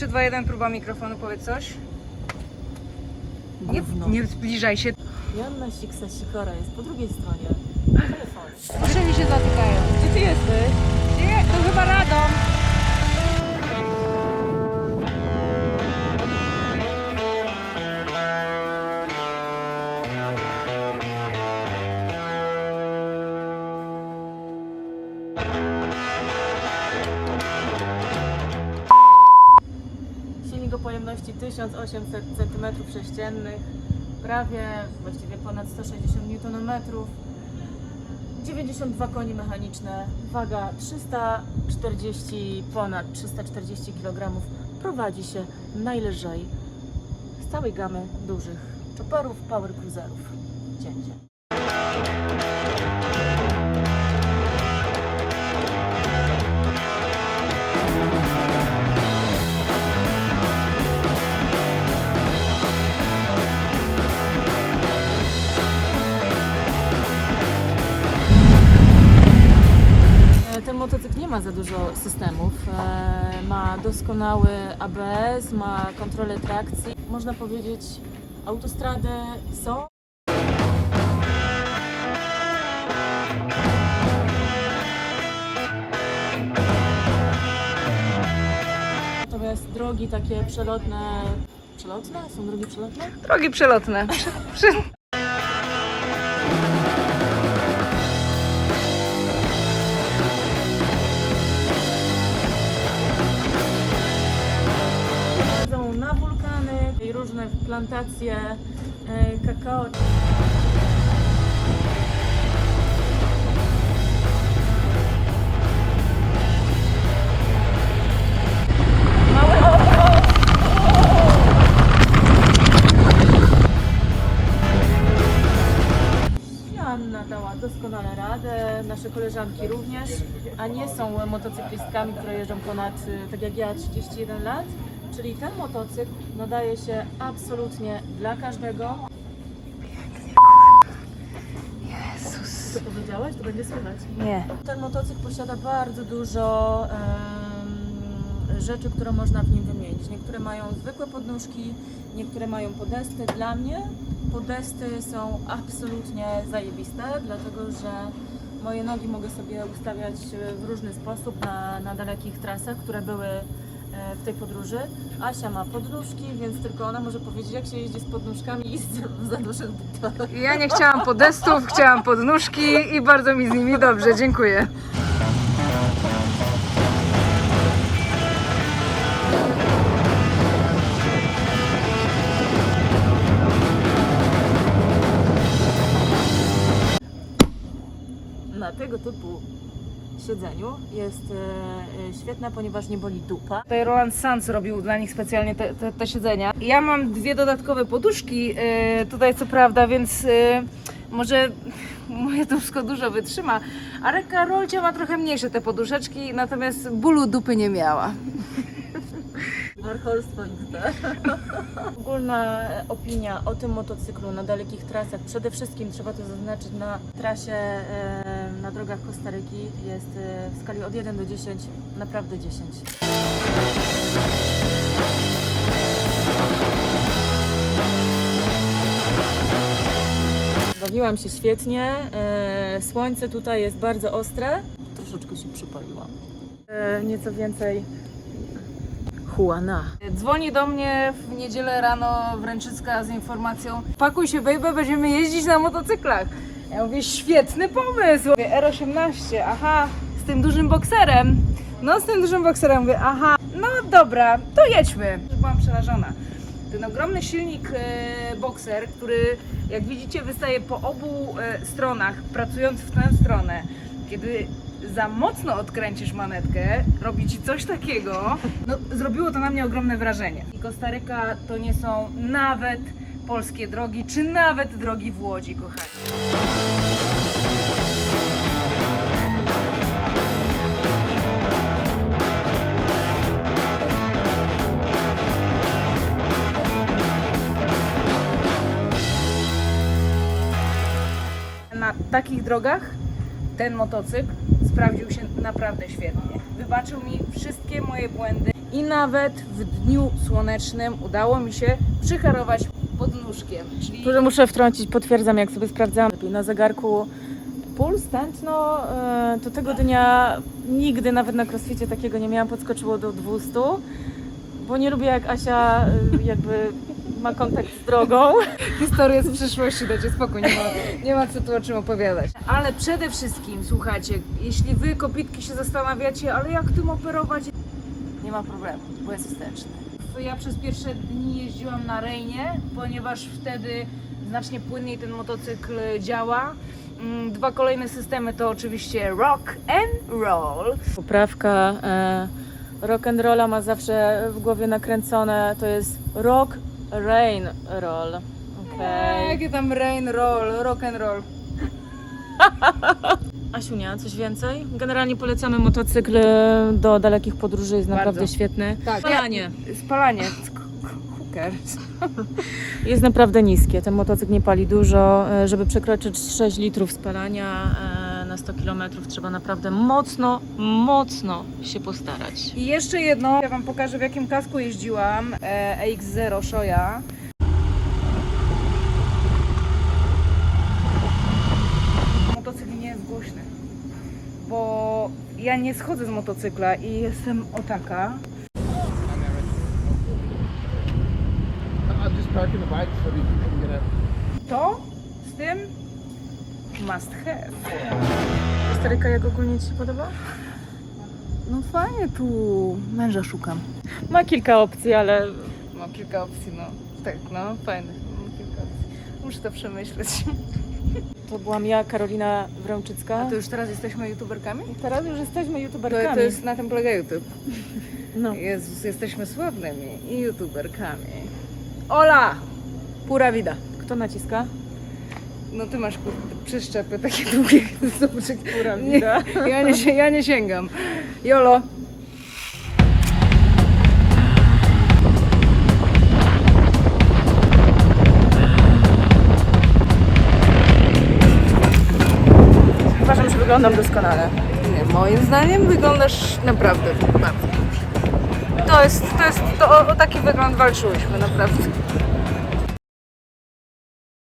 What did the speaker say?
3, 2, 1, próba mikrofonu, powiedz coś. Nie, Gówno. nie zbliżaj się. Janna Siksa Sikora jest po drugiej stronie. Telefon. Maszyny się zatykają. Gdzie ty jesteś? Nie, to chyba Radom. 1800 cm sześciennych, prawie, właściwie ponad 160 Nm, 92 koni mechaniczne, waga 340, ponad 340 kg, prowadzi się najlżej z całej gamy dużych chopperów, power cruiserów. Cięcie. Motocykl nie ma za dużo systemów. E, Ma doskonały ABS, ma kontrolę trakcji. Można powiedzieć, autostrady są. Natomiast drogi takie przelotne. Przelotne? Są drogi przelotne? Drogi przelotne. plantacje e, kakao. Joanna dała doskonale radę, nasze koleżanki również, a nie są motocyklistkami, które jeżdżą ponad, tak jak ja, 31 lat. Czyli ten motocykl nadaje się absolutnie dla każdego. Jezus. Co powiedziałaś? To będzie słychać. Nie. Ten motocykl posiada bardzo dużo em, rzeczy, które można w nim wymienić. Niektóre mają zwykłe podnóżki, niektóre mają podesty. Dla mnie podesty są absolutnie zajebiste, dlatego że moje nogi mogę sobie ustawiać w różny sposób na, na dalekich trasach, które były w tej podróży. Asia ma podnóżki, więc tylko ona może powiedzieć, jak się jeździ z podnóżkami i z za dużych butach. Ja nie chciałam podestów, chciałam podnóżki i bardzo mi z nimi dobrze, dziękuję. na tego typu siedzeniu jest e, e, świetna, ponieważ nie boli dupa. Tutaj Roland Sanz robił dla nich specjalnie te, te, te siedzenia. Ja mam dwie dodatkowe poduszki e, tutaj co prawda, więc może moje duszko dużo wytrzyma, ale Karolcia ma trochę mniejsze te poduszeczki, natomiast bólu dupy nie miała. Warholstwo XD. Ogólna opinia o tym motocyklu na dalekich trasach, przede wszystkim trzeba to zaznaczyć na trasie na drogach Kostaryki jest e, w skali od 1 do 10 naprawdę 10. Bawiłam się świetnie. E, słońce tutaj jest bardzo ostre. Troszeczkę się przypaliłam. E, nieco więcej Juana. Dzwoni do mnie w niedzielę rano Wręczycka z informacją Pakuj się baby, będziemy jeździć na motocyklach. Ja mówię, świetny pomysł. Mówię, R18, aha, z tym dużym bokserem. No z tym dużym bokserem, mówię, aha, no dobra, to jedźmy. Byłam przerażona. Ten ogromny silnik e, bokser, który jak widzicie wystaje po obu e, stronach, pracując w tę stronę. Kiedy za mocno odkręcisz manetkę, robi ci coś takiego. No, zrobiło to na mnie ogromne wrażenie. I Kostaryka to nie są nawet polskie drogi, czy nawet drogi w Łodzi, kochani. Na takich drogach ten motocykl sprawdził się naprawdę świetnie. Wybaczył mi wszystkie moje błędy i nawet w dniu słonecznym udało mi się przyharować pod nóżkiem. Czyli Tu muszę wtrącić, potwierdzam, jak sobie sprawdzałam na zegarku puls, tętno, e, to tego dnia nigdy nawet na crossficie takiego nie miałam, podskoczyło do 200, bo nie lubię jak Asia e, jakby ma kontakt z drogą. historię z przyszłości, dajcie spokój, nie ma, nie ma co tu o czym opowiadać. Ale przede wszystkim, słuchajcie, jeśli wy kopitki się zastanawiacie, ale jak tym operować, nie ma problemu, bo jest wsteczny. Ja przez pierwsze dni jeździłam na Rejnie, ponieważ wtedy znacznie płynniej ten motocykl działa. Mm, Dwa kolejne systemy to oczywiście rock and roll. Poprawka e, rock and rolla ma zawsze w głowie nakręcone, to jest rock, rain, roll. Okej. Jakie tam rain roll, rock and roll. Asiunia, coś więcej? Generalnie polecamy motocykl do dalekich podróży, jest naprawdę Bardzo. świetny. Tak. Spalanie. Spalanie. Hooker. Jest naprawdę niskie. Ten motocykl nie pali dużo. E, Żeby przekroczyć 6 litrów spalania e, na 100 km trzeba naprawdę mocno, mocno się postarać. I jeszcze jedno, ja Wam pokażę w jakim kasku jeździłam, e, AX0 Shoya. Motocykl nie jest głośny, bo ja nie schodzę z motocykla i jestem o taka. Out. To z tym must have. Historyka jak ogólnie Ci się podoba? No fajnie tu męża szukam. Ma kilka opcji, ale Mam kilka opcji, no. Tak, no fajnych. Mam kilka opcji. Muszę to przemyśleć. to byłam ja, Karolina Wrączycka. A to już teraz jesteśmy youtuberkami? Teraz już jesteśmy To, youtuberkami. to jest na tym polega YouTube. No. Jezus, jesteśmy sławnymi i youtuberkami. Ola! Pura vida. Kto naciska? No ty masz kurde, przeszczepy takie długie. Zobacz, jak Pura Nie, ja, nie, ja nie sięgam. Jolo. Uważam, że wyglądam doskonale. Nie, moim zdaniem wyglądasz naprawdę bardzo dobrze. To jest, to jest, to o, o taki wygląd walczyłyśmy, naprawdę.